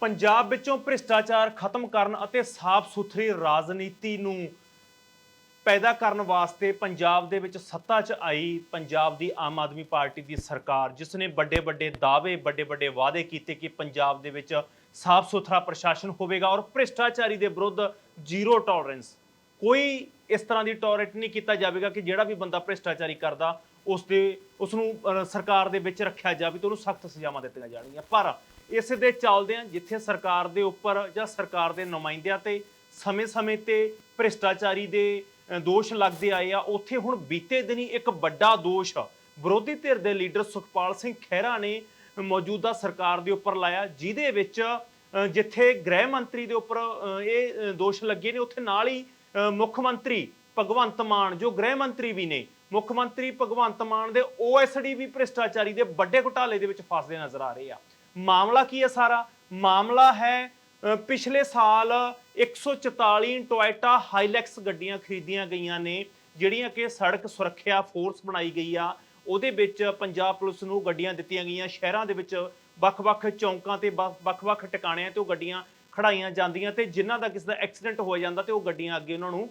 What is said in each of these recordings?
ਪੰਜਾਬ ਵਿੱਚੋਂ ਭ੍ਰਿਸ਼ਟਾਚਾਰ ਖਤਮ ਕਰਨ ਅਤੇ ਸਾਫ਼ ਸੁਥਰੀ ਰਾਜਨੀਤੀ ਨੂੰ ਪੈਦਾ ਕਰਨ ਵਾਸਤੇ ਪੰਜਾਬ ਦੇ ਵਿੱਚ ਸੱਤਾ 'ਚ ਆਈ ਪੰਜਾਬ ਦੀ ਆਮ ਆਦਮੀ ਪਾਰਟੀ ਦੀ ਸਰਕਾਰ, ਜਿਸ ਨੇ ਵੱਡੇ ਵੱਡੇ ਦਾਅਵੇ ਵੱਡੇ ਵੱਡੇ ਵਾਅਦੇ ਕੀਤੇ ਕਿ ਪੰਜਾਬ ਦੇ ਵਿੱਚ ਸਾਫ਼ ਸੁਥਰਾ ਪ੍ਰਸ਼ਾਸਨ ਹੋਵੇਗਾ ਔਰ ਭ੍ਰਿਸ਼ਟਾਚਾਰੀ ਦੇ ਵਿਰੁੱਧ ਜ਼ੀਰੋ ਟੋਲਰੈਂਸ ਕੋਈ ਇਸ ਤਰ੍ਹਾਂ ਦੀ ਟੋਲਰੇਟ ਨਹੀਂ ਕੀਤਾ ਜਾਵੇਗਾ ਕਿ ਜਿਹੜਾ ਵੀ ਬੰਦਾ ਭ੍ਰਿਸ਼ਟਾਚਾਰੀ ਕਰਦਾ ਉਸ ਦੇ ਉਸ ਨੂੰ ਸਰਕਾਰ ਦੇ ਵਿੱਚ ਰੱਖਿਆ ਜਾਵੇ ਤੇ ਉਹਨੂੰ ਸਖਤ ਸਜ਼ਾਵਾਂ ਦਿੱਤੀਆਂ ਜਾਣਗੀਆਂ। ਪਰ ਇਸ ਦੇ ਚੱਲਦਿਆਂ ਜਿੱਥੇ ਸਰਕਾਰ ਦੇ ਉੱਪਰ ਜਾਂ ਸਰਕਾਰ ਦੇ ਨੁਮਾਇੰਦਿਆਂ ਤੇ ਸਮੇਂ-ਸਮੇਂ ਤੇ ਭ੍ਰਿਸ਼ਟਾਚਾਰੀ ਦੇ ਦੋਸ਼ ਲੱਗਦੇ ਆਏ ਆ, ਉੱਥੇ ਹੁਣ ਬੀਤੇ ਦਿਨੀ ਇੱਕ ਵੱਡਾ ਦੋਸ਼ ਵਿਰੋਧੀ ਧਿਰ ਦੇ ਲੀਡਰ ਸੁਖਪਾਲ ਸਿੰਘ ਖਹਿਰਾ ਨੇ ਮੌਜੂਦਾ ਸਰਕਾਰ ਦੇ ਉੱਪਰ ਲਾਇਆ, ਜਿਹਦੇ ਵਿੱਚ ਜਿੱਥੇ ਗ੍ਰਹਿ ਮੰਤਰੀ ਦੇ ਉੱਪਰ ਇਹ ਦੋਸ਼ ਲੱਗੇ ਨੇ, ਉੱਥੇ ਨਾਲ ਹੀ ਮੁੱਖ ਮੰਤਰੀ ਭਗਵੰਤ ਮਾਨ, ਜੋ ਗ੍ਰਹਿ ਮੰਤਰੀ ਵੀ ਨੇ, ਮੁੱਖ ਮੰਤਰੀ ਭਗਵੰਤ ਮਾਨ ਦੇ ਓਐਸਡੀ ਵੀ ਭ੍ਰਿਸ਼ਟਾਚਾਰੀ ਦੇ ਵੱਡੇ ਘੁਟਾਲੇ ਦੇ ਵਿੱਚ ਫਸਦੇ ਨਜ਼ਰ ਆ ਰਹੇ ਆ। ਮਾਮਲਾ ਕੀ ਹੈ ਸਾਰਾ? ਮਾਮਲਾ ਹੈ ਪਿਛਲੇ ਸਾਲ 144 ਟੋਇਟਾ ਹਾਈਲੈਕਸ ਗੱਡੀਆਂ ਖਰੀਦੀਆਂ ਗਈਆਂ ਨੇ ਜਿਹੜੀਆਂ ਕਿ ਸੜਕ ਸੁਰੱਖਿਆ ਫੋਰਸ ਬਣਾਈ ਗਈ ਆ। ਉਹਦੇ ਵਿੱਚ ਪੰਜਾਬ ਪੁਲਿਸ ਨੂੰ ਗੱਡੀਆਂ ਦਿੱਤੀਆਂ ਗਈਆਂ। ਸ਼ਹਿਰਾਂ ਦੇ ਵਿੱਚ ਵੱਖ-ਵੱਖ ਚੌਂਕਾਂ ਤੇ ਵੱਖ- ਵੱਖ-ਵੱਖ ਟਿਕਾਣਿਆਂ ਤੇ ਉਹ ਗੱਡੀਆਂ ਖੜਾਈਆਂ ਜਾਂਦੀਆਂ ਤੇ ਜਿਨ੍ਹਾਂ ਦਾ ਕਿਸੇ ਦਾ ਐਕਸੀਡੈਂਟ ਹੋ ਜਾਂਦਾ ਤੇ ਉਹ ਗੱਡੀਆਂ ਅੱਗੇ ਉਹਨਾਂ ਨੂੰ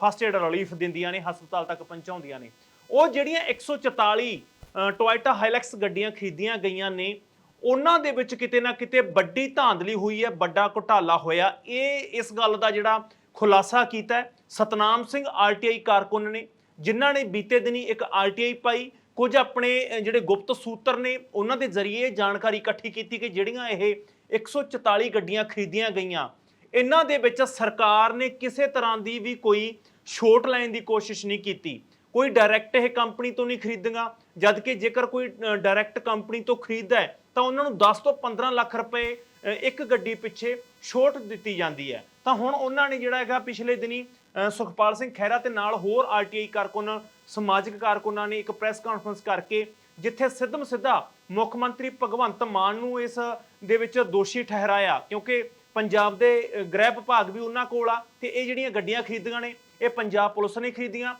ਫਸਟ ਏਡ ਰਿਲੀਫ ਦਿੰਦੀਆਂ ਨੇ ਹਸਪਤਾਲ ਤੱਕ ਪਹੁੰਚਾਉਂਦੀਆਂ ਨੇ। ਉਹ ਜਿਹੜੀਆਂ 144 ਅ, ਟੋਇਟਾ ਹਾਈਲੈਕਸ ਗੱਡੀਆਂ ਖਰੀਦੀਆਂ ਗਈਆਂ ਨੇ ਉਹਨਾਂ ਦੇ ਵਿੱਚ ਕਿਤੇ ਨਾ ਕਿਤੇ ਵੱਡੀ ਧਾਂਦਲੀ ਹੋਈ ਹੈ, ਵੱਡਾ ਘੁਟਾਲਾ ਹੋਇਆ। ਇਹ ਇਸ ਗੱਲ ਦਾ ਜਿਹੜਾ ਖੁਲਾਸਾ ਕੀਤਾ ਸਤਨਾਮ ਸਿੰਘ ਆਰਟੀਆਈ ਕਾਰਕੁਨ ਨੇ, ਜਿਨ੍ਹਾਂ ਨੇ ਬੀਤੇ ਦਿਨੀ ਇੱਕ ਆਰਟੀਆਈ ਪਾਈ, ਕੁਝ ਆਪਣੇ ਜਿਹੜੇ ਗੁਪਤ ਸੂਤਰ ਨੇ, ਉਹਨਾਂ ਦੇ ਜ਼ਰੀਏ ਜਾਣਕਾਰੀ ਇਕੱਠੀ ਕੀਤੀ ਕਿ ਜਿਹੜੀਆਂ ਇਹ 144 ਗੱਡੀਆਂ ਖਰੀਦੀਆਂ ਗਈਆਂ, ਇਹਨਾਂ ਦੇ ਵਿੱਚ ਸਰਕਾਰ ਨੇ ਕਿਸੇ ਤਰ੍ਹਾਂ ਦੀ ਵੀ ਕੋਈ ਛੋਟ ਲੈਣ ਦੀ ਕੋਸ਼ਿਸ਼ ਨਹੀਂ ਕੀਤੀ। ਕੋਈ ਡਾਇਰੈਕਟ ਇਹ ਕੰਪਨੀ ਤੋਂ ਨਹੀਂ ਖਰੀਦੀਆਂ ਜਦ ਕਿ ਜੇਕਰ ਕੋਈ ਡਾਇਰੈਕਟ ਕੰਪਨੀ ਤੋਂ ਖਰੀਦਦਾ ਹੈ, ਤਾਂ ਉਹਨਾਂ ਨੂੰ 10 ਤੋਂ 15 ਲੱਖ ਰੁਪਏ ਇੱਕ ਗੱਡੀ ਪਿੱਛੇ ਛੋਟ ਦਿੱਤੀ ਜਾਂਦੀ ਹੈ। ਤਾਂ ਹੁਣ ਉਹਨਾਂ ਨੇ ਜਿਹੜਾ ਹੈਗਾ ਪਿਛਲੇ ਦਿਨੀ ਸੁਖਪਾਲ ਸਿੰਘ ਖਹਿਰਾ ਤੇ ਨਾਲ ਹੋਰ ਆਰਟੀਆਈ ਕਾਰਕੁਨ, ਸਮਾਜਿਕ ਕਾਰਕੁਨਾਂ ਨੇ ਇੱਕ ਪ੍ਰੈਸ ਕਾਨਫਰੰਸ ਕਰਕੇ, ਜਿੱਥੇ ਸਿੱਧਮ ਸਿੱਧਾ ਮੁੱਖ ਮੰਤਰੀ ਭਗਵੰਤ ਮਾਨ ਨੂੰ ਇਸ ਦੇ ਵਿੱਚ ਦੋਸ਼ੀ ਠਹਿਰਾਇਆ, ਕਿਉਂਕਿ ਪੰਜਾਬ ਦੇ ਗ੍ਰਹਿ ਵਿਭਾਗ ਵੀ ਉਹਨਾਂ ਕੋਲ ਆ, ਤੇ ਇਹ ਜਿਹੜੀਆਂ ਗੱਡੀਆਂ ਖਰੀਦੀਆਂ ਨੇ ਇਹ ਪੰਜਾਬ ਪੁਲਿਸ ਨੇ ਖਰੀਦੀਆਂ।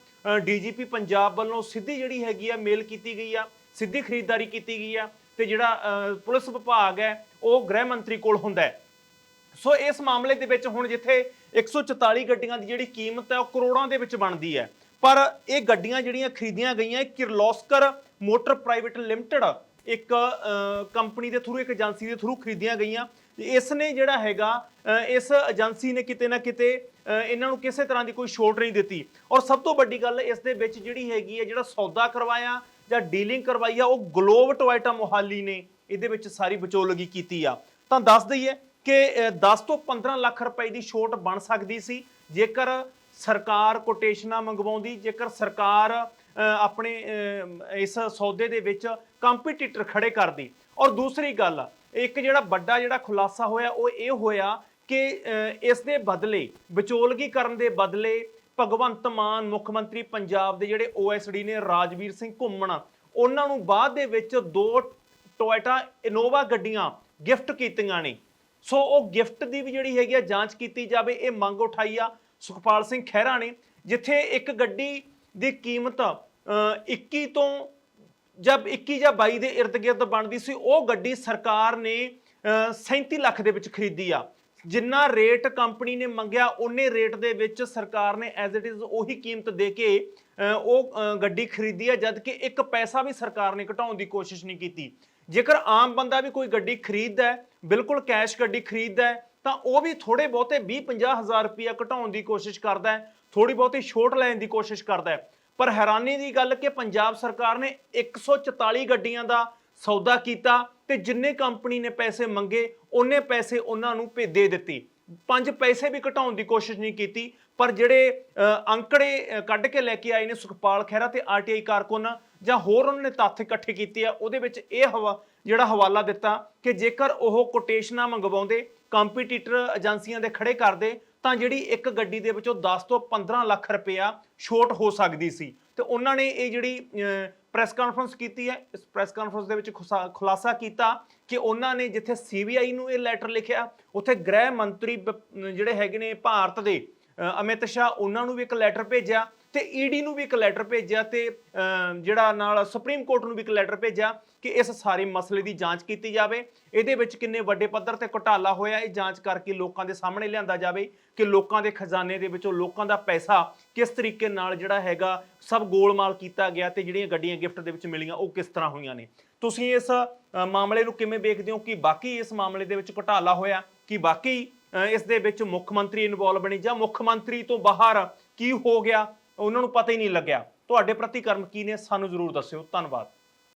ਡੀਜੀਪੀ ਪੰਜਾਬ ਵੱਲੋਂ ਸਿੱਧੀ ਜਿਹੜੀ ਹੈਗੀ ਆ, ਮੇਲ ਕੀਤੀ ਗਈ ਆ, ਸਿੱਧੀ ਖਰੀਦਦਾਰੀ ਕੀਤੀ ਗਈ ਆ ਤੇ ਜਿਹੜਾ ਪੁਲਿਸ ਵਿਭਾਗ ਹੈ, ਉਹ ਗ੍ਰਹਿ ਮੰਤਰੀ ਕੋਲ ਹੁੰਦਾ ਹੈ। ਸੋ ਇਸ ਮਾਮਲੇ ਦੇ ਵਿੱਚ ਹੁਣ ਜਿੱਥੇ 144 ਗੱਡੀਆਂ ਦੀ ਜਿਹੜੀ ਕੀਮਤ ਹੈ, ਉਹ ਕਰੋੜਾਂ ਦੇ ਵਿੱਚ ਬਣਦੀ ਹੈ। ਪਰ ਇਹ ਗੱਡੀਆਂ ਜਿਹੜੀਆਂ ਖਰੀਦੀਆਂ ਗਈਆਂ ਕਿਰਲੋਸਕਰ ਮੋਟਰ ਪ੍ਰਾਈਵੇਟ ਲਿਮਟਿਡ ਇੱਕ ਕੰਪਨੀ ਦੇ ਥਰੂ ਇੱਕ ਏਜੰਸੀ ਦੇ ਥਰੂ ਖਰੀਦੀਆਂ ਗਈਆਂ। ਇਸ ਨੇ ਜਿਹੜਾ ਹੈਗਾ ਇਸ ਏਜੰਸੀ ਨੇ ਕਿਤੇ ਨਾ ਕਿਤੇ ਇਹਨਾਂ ਨੂੰ ਕਿਸੇ ਤਰ੍ਹਾਂ ਦੀ ਕੋਈ ਛੋਟ ਨਹੀਂ ਦਿੱਤੀ। ਔਰ ਸਭ ਤੋਂ ਵੱਡੀ ਗੱਲ ਇਸ ਦੇ ਵਿੱਚ ਜਿਹੜੀ ਹੈਗੀ ਹੈ ਜਿਹੜਾ ਸੌਦਾ ਕਰਵਾਇਆ ਜਾਂ ਡੀਲਿੰਗ ਕਰਵਾਈ ਆ ਉਹ ਗਲੋਬ ਟੋਇਟਾ ਮੋਹਾਲੀ ਨੇ ਇਹਦੇ ਵਿੱਚ ਸਾਰੀ ਵਿਚੋਲਗੀ ਕੀਤੀ ਆ। ਤਾਂ ਦੱਸ ਦਈਏ ਕਿ ਅ, 10 ਤੋਂ 15 ਲੱਖ ਰੁਪਏ ਦੀ ਛੋਟ ਬਣ ਸਕਦੀ ਸੀ ਜੇਕਰ ਸਰਕਾਰ ਕੋਟੇਸ਼ਨਾਂ ਮੰਗਵਾਉਂਦੀ ਜੇਕਰ ਸਰਕਾਰ ਆਪਣੇ ਇਸ ਸੌਦੇ ਦੇ ਵਿੱਚ ਕੰਪੀਟੀਟਰ ਖੜੇ ਕਰਦੀ। ਔਰ ਦੂਸਰੀ ਗੱਲ ਇੱਕ ਜਿਹੜਾ ਵੱਡਾ ਜਿਹੜਾ ਖੁਲਾਸਾ ਹੋਇਆ ਉਹ ਇਹ ਹੋਇਆ ਕਿ ਇਸ ਦੇ ਬਦਲੇ ਵਿਚੋਲਗੀ ਕਰਨ ਦੇ ਬਦਲੇ ਭਗਵੰਤ ਮਾਨ ਮੁੱਖ ਮੰਤਰੀ ਪੰਜਾਬ ਦੇ ਜਿਹੜੇ ਓਐਸਡੀ ਨੇ ਰਾਜਵੀਰ ਸਿੰਘ ਘੁੰਮਣ ਉਹਨਾਂ ਨੂੰ ਬਾਅਦ ਦੇ ਵਿੱਚ ਦੋ ਟੋਇਟਾ ਇਨੋਵਾ ਗੱਡੀਆਂ ਗਿਫਟ ਕੀਤੀਆਂ ਨੇ। ਸੋ ਉਹ ਗਿਫਟ ਦੀ ਵੀ ਜਿਹੜੀ ਹੈਗੀ ਆ ਜਾਂਚ ਕੀਤੀ ਜਾਵੇ ਇਹ ਮੰਗ ਉਠਾਈ ਆ ਸੁਖਪਾਲ ਸਿੰਘ ਖਹਿਰਾ ਨੇ ਜਿੱਥੇ ਇੱਕ ਗੱਡੀ ਦੀ ਕੀਮਤ ਅ, 21 ਤੋਂ ਜਦ 21 ਜਾਂ 22 ਦੇ ਇਰਦ ਗਿਰਦ ਬਣਦੀ ਸੀ ਉਹ ਗੱਡੀ ਸਰਕਾਰ ਨੇ ਅ, 37 ਲੱਖ ਦੇ ਵਿੱਚ ਖਰੀਦੀ ਆ। ਜਿੰਨਾ ਰੇਟ ਕੰਪਨੀ ਨੇ ਮੰਗਿਆ ਉਹਨੇ ਰੇਟ ਦੇ ਵਿੱਚ ਸਰਕਾਰ ਨੇ ਐਜ਼ ਇਟ ਇਜ਼ ਉਹੀ ਕੀਮਤ ਦੇ ਕੇ ਉਹ ਗੱਡੀ ਖਰੀਦੀ ਆ ਜਦ ਕਿ ਇੱਕ ਪੈਸਾ ਵੀ ਸਰਕਾਰ ਨੇ ਘਟਾਉਣ ਦੀ ਕੋਸ਼ਿਸ਼ ਨਹੀਂ ਕੀਤੀ। ਜੇਕਰ ਆਮ ਬੰਦਾ ਵੀ ਕੋਈ ਗੱਡੀ ਖਰੀਦਦਾ ਹੈ ਬਿਲਕੁਲ ਕੈਸ਼ ਗੱਡੀ ਖਰੀਦਦਾ ਹੈ ਤਾਂ ਉਹ ਵੀ ਥੋੜੇ ਬਹੁਤੇ 20-50 ਹਜ਼ਾਰ ਰੁਪਇਆ ਘਟਾਉਣ ਦੀ ਕੋਸ਼ਿਸ਼ ਕਰਦਾ ਹੈ ਥੋੜੀ ਬਹੁਤੀ ਛੋਟ ਲੈਣ ਦੀ ਕੋਸ਼ਿਸ਼ ਕਰਦਾ ਹੈ। ਪਰ ਹੈਰਾਨੀ ਦੀ ਗੱਲ ਕਿ ਪੰਜਾਬ ਸਰਕਾਰ ਨੇ 144 ਗੱਡੀਆਂ ਦਾ ਸੌਦਾ ਕੀਤਾ ਤੇ ਜਿੰਨੇ ਕੰਪਨੀ ਨੇ ਪੈਸੇ ਮੰਗੇ, ਉਹਨੇ ਪੈਸੇ ਉਹਨਾਂ ਨੂੰ ਭੇ ਦੇ ਦਿੱਤੀ। ਪੰਜ ਪੈਸੇ ਵੀ ਘਟਾਉਣ ਦੀ ਕੋਸ਼ਿਸ਼ ਨਹੀਂ ਕੀਤੀ, ਪਰ ਜਿਹੜੇ ਅੰਕੜੇ ਕੱਢ ਕੇ ਲੈ ਕੇ ਆਏ ਨੇ ਸੁਖਪਾਲ ਖਹਿਰਾ ਤੇ ਆਰਟੀਆਈ ਕਾਰਕੁਨ, ਜਾਂ ਹੋਰ ਉਹਨਾਂ ਨੇ ਤੱਥ ਇਕੱਠੇ ਕੀਤੇ ਆ, ਉਹਦੇ ਵਿੱਚ ਇਹ ਹਵਾ, ਜਿਹੜਾ ਹਵਾਲਾ ਦਿੱਤਾ ਕਿ ਜੇਕਰ ਉਹ ਕੋਟੇਸ਼ਨਾਂ ਮੰਗਵਾਉਂਦੇ, ਕੰਪੀਟੀਟਰ ਏਜੰਸੀਆਂ ਦੇ ਖੜੇ ਕਰਦੇ ਤਾਂ ਜਿਹੜੀ ਇੱਕ ਗੱਡੀ ਦੇ ਵਿੱਚੋਂ 10 ਤੋਂ 15 ਲੱਖ ਰੁਪਇਆ ਛੋਟ ਹੋ ਸਕਦੀ ਸੀ। ਤੇ ਉਹਨਾਂ ਨੇ ਇਹ ਜਿਹੜੀ ਪ੍ਰੈਸ ਕਾਨਫਰੰਸ ਕੀਤੀ ਹੈ, ਇਸ ਪ੍ਰੈਸ ਕਾਨਫਰੰਸ ਦੇ ਵਿੱਚ ਖੁਸਾ- ਖੁਲਾਸਾ ਕੀਤਾ ਕਿ ਉਹਨਾਂ ਨੇ ਜਿੱਥੇ ਸੀਬੀਆਈ ਨੂੰ ਇਹ ਲੈਟਰ ਲਿਖਿਆ, ਉੱਥੇ ਗ੍ਰਹਿ ਮੰਤਰੀ ਬ- ਜਿਹੜੇ ਹੈਗੇ ਨੇ ਭਾਰਤ ਦੇ ਅਮਿਤ ਸ਼ਾਹ, ਉਹਨਾਂ ਨੂੰ ਵੀ ਇੱਕ ਲੈਟਰ ਭੇਜਿਆ। ਤੇ ਈਡੀ ਨੂੰ ਵੀ ਇੱਕ ਲੈਟਰ ਭੇਜਿਆ ਤੇ ਜਿਹੜਾ ਨਾਲ ਸੁਪਰੀਮ ਕੋਰਟ ਨੂੰ ਵੀ ਇੱਕ ਲੈਟਰ ਭੇਜਿਆ ਕਿ ਇਸ ਸਾਰੇ ਮਸਲੇ ਦੀ ਜਾਂਚ ਕੀਤੀ ਜਾਵੇ। ਇਹਦੇ ਵਿੱਚ ਕਿੰਨੇ ਵੱਡੇ ਪੱਧਰ ਤੇ ਘੁਟਾਲਾ ਹੋਇਆ, ਇਹ ਜਾਂਚ ਕਰਕੇ ਲੋਕਾਂ ਦੇ ਸਾਹਮਣੇ ਲਿਆਂਦਾ ਜਾਵੇ ਕਿ ਲੋਕਾਂ ਦੇ ਖਜ਼ਾਨੇ ਦੇ ਵਿੱਚੋਂ ਲੋਕਾਂ ਦਾ ਪੈਸਾ ਕਿਸ ਤਰੀਕੇ ਨਾਲ ਜਿਹੜਾ ਹੈਗਾ ਸਭ ਗੋਲਮਾਲ ਕੀਤਾ ਗਿਆ ਤੇ ਜਿਹੜੀਆਂ ਗੱਡੀਆਂ ਗਿਫਟ ਦੇ ਵਿੱਚ ਮਿਲੀਆਂ, ਉਹ ਕਿਸ ਤਰ੍ਹਾਂ ਹੋਈਆਂ ਨੇ। ਤੁਸੀਂ ਇਸ ਮਾਮਲੇ ਨੂੰ ਕਿਵੇਂ ਵੇਖਦੇ ਹੋ? ਕਿ ਬਾਕੀ ਇਸ ਮਾਮਲੇ ਦੇ ਵਿੱਚ ਘੁਟਾਲਾ ਹੋਇਆ? ਕਿ ਬਾਕੀ ਇਸ ਦੇ ਵਿੱਚ ਮੁੱਖ ਮੰਤਰੀ ਇਨਵੋਲਵ ਬਣੀ ਜਾਂ ਮੁੱਖ ਮੰਤਰੀ ਤੋਂ ਬਾਹਰ ਕੀ ਹੋ ਗਿਆ? ਉਹਨਾਂ ਨੂੰ ਪਤਾ ਹੀ ਨਹੀਂ ਲੱਗਿਆ। ਤੁਹਾਡੇ ਪ੍ਰਤੀਕਰਮ ਕੀ ਨੇ ਸਾਨੂੰ ਜ਼ਰੂਰ ਦੱਸਿਓ। ਧੰਨਵਾਦ।